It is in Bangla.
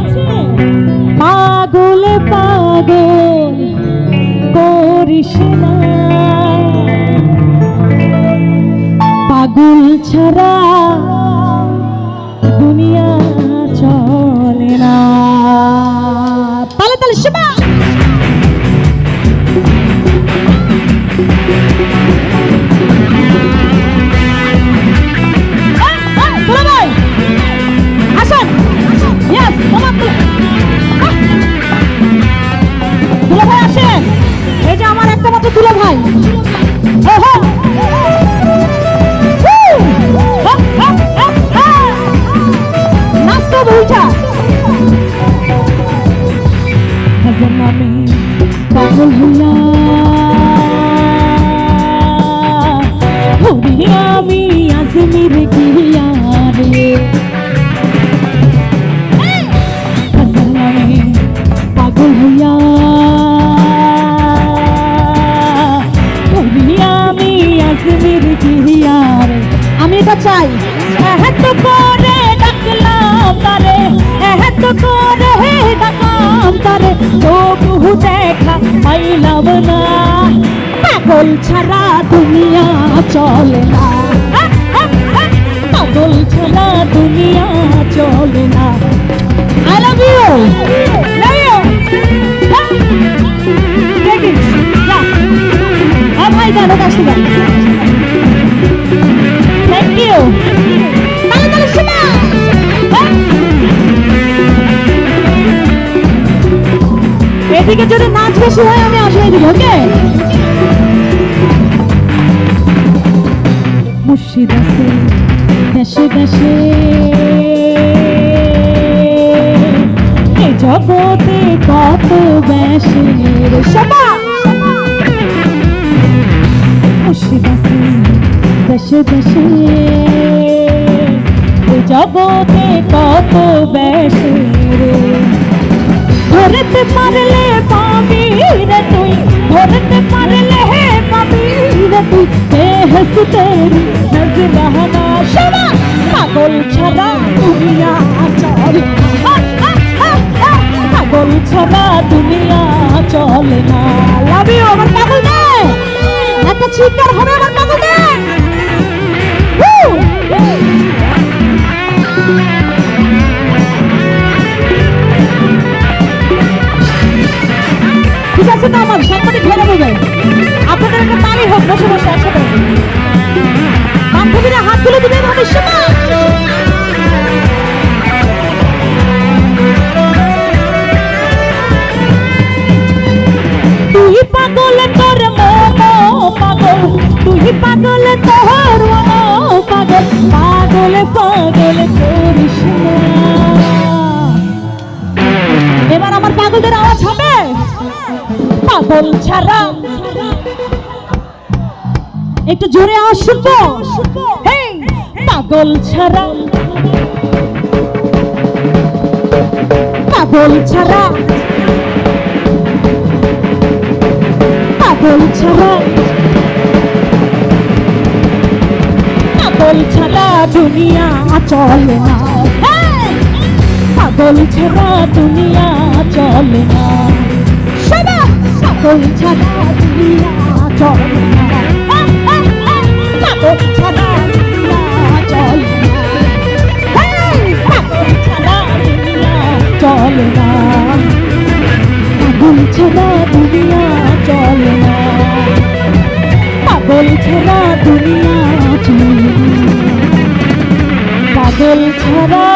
আছে? পাগল পাগল করিস না। পাগল ছাড়া দুনিয়া চলে না। তাহলে তাহলে হাজার নামে পাগল হইয়া। হরি আমি আজমির গিয়া রে। হাজার নামে পাগল হইয়া। আমি আজমির গিয়া রে। আমি এটা চাই। এত করে ডাকলাম তারে এত করে ডাকলাম তারে তবু দেখা পাইলাম না। পাগল ছাড়া দুনিয়া চলে না। পাগল ছাড়া দুনিয়া চলে না। I love you love you ভাই থ্যাংক ইউ এদিকে যদি নাচ বেশি হয়, আমি আসলে দিব, ওকে? মুর্শিদ আছে, দেশে দেশে। এ জগতে কত সবা মুর্শিদ আছে, দেশে দেশে। এ জগতে কত বেশের ধরতে পারলে পাবি রে তুই, ধরতে পারলে হে পাবি রে তুই বেহস তেরি নজরানা শোনা পাগল ছাড়া দুনিয়া চলে। পাগল ছাড়া দুনিয়া চলে না। লাভ ইউ আমার পাগল দে একটা চিৎকার হবে আমার ঠিক আছে তো, আমার সাংবাদিক ঘেরে বলবে। আপনাদের একটা তালি হোক বসে বসে একসাথে। বান্ধবীরা হাত তুলে দিবে ভাবে শোনা তুই পাগল তোর মোমো পাগল, তুই পাগল তোর পাগল পাগল পাগল করিস পাগল ছাড়া। একটু জোরে শুনব পাগল ছাড়া। পাগল ছাড়া। পাগল ছাড়া। পাগল ছাড়া দুনিয়া চলে না। পাগল ছাড়া দুনিয়া চলে না। পাগল ছাড়া দুনিয়া চলে ছাড়া দুনিয়া চলে ছাড়া দুনিয়া চলে পাগল ছাড়া দুনিয়া চলে পাগল ছাড়া